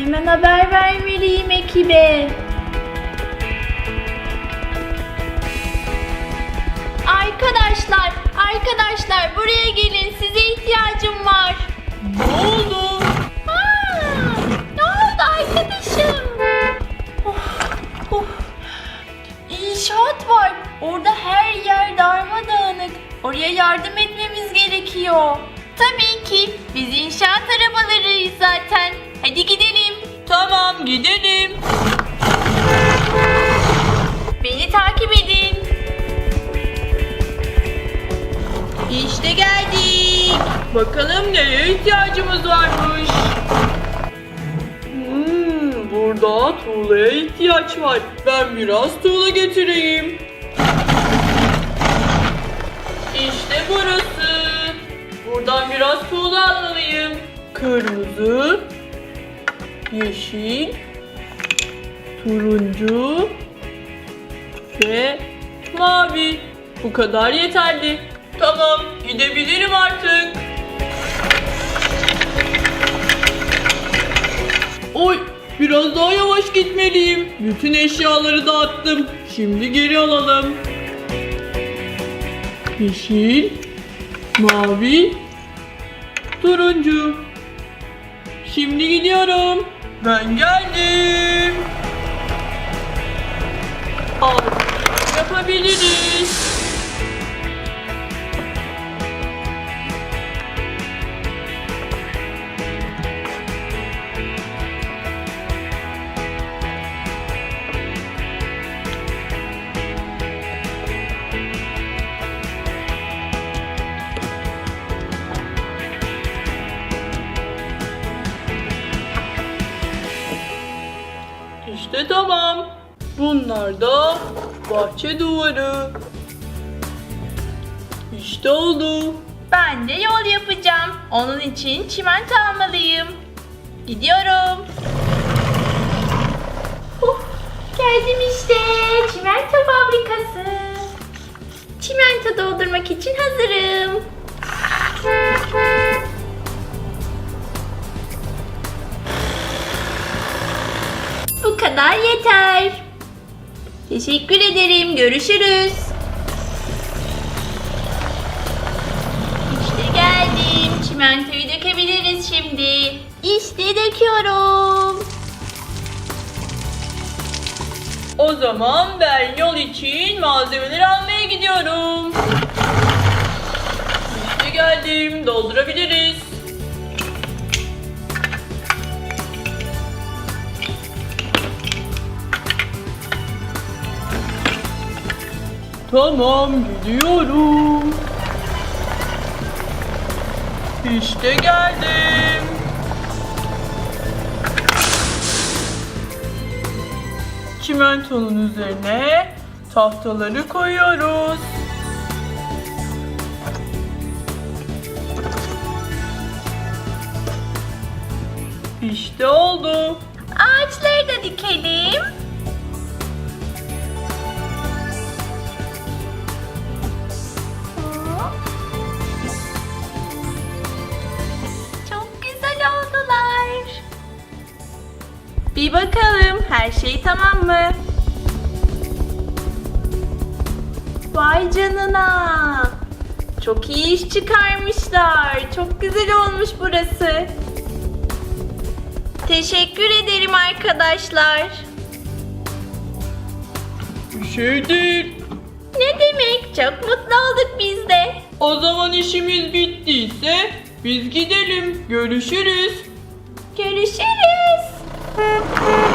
Hemen haber vermeliyim ekibe. Arkadaşlar, arkadaşlar buraya gelin. Size ihtiyacım var. Ne oldu? Aa, ne oldu arkadaşım? Of, of. İnşaat var. Orada her yer darmadağınık. Oraya yardım etmemiz gerekiyor. Tabii ki. Biz inşaat arabalarıyız zaten. Hadi gidelim. Tamam gidelim. Beni takip edin. İşte geldik. Bakalım neye ihtiyacımız varmış. Hmm, burada tuğlaya ihtiyaç var. Ben biraz tuğla getireyim. İşte burası. Buradan biraz tuğla almalıyım. Kırmızı, yeşil, turuncu ve mavi. Bu kadar yeterli. Tamam, gidebilirim artık. Oy, biraz daha yavaş gitmeliyim. Bütün eşyaları dağıttım. Şimdi geri alalım. Yeşil, mavi, turuncu. Şimdi gidiyorum. Ben geldim. Al, yapabiliriz. İşte tamam. Bunlar da bahçe duvarı. İşte oldu. Ben de yol yapacağım. Onun için çimento almalıyım. Gidiyorum. Huh, geldim işte. Çimento fabrikası. Çimento doldurmak için hazırım. Bu kadar yeter. Teşekkür ederim. Görüşürüz. İşte geldim. Çimentoyu dökebiliriz şimdi. İşte döküyorum. O zaman ben yol için malzemeleri almaya gidiyorum. İşte geldim. Doldurabiliriz. Tamam gidiyorum. İşte geldim. Çimentonun üzerine tahtaları koyuyoruz. İşte oldu. Ağaçları da dikelim. Bir bakalım her şey tamam mı? Vay canına. Çok iyi iş çıkarmışlar. Çok güzel olmuş burası. Teşekkür ederim arkadaşlar. Bir şey değil. Ne demek? Çok mutlu olduk biz de. O zaman işimiz bittiyse biz gidelim. Görüşürüz. Görüşürüz. Thank you.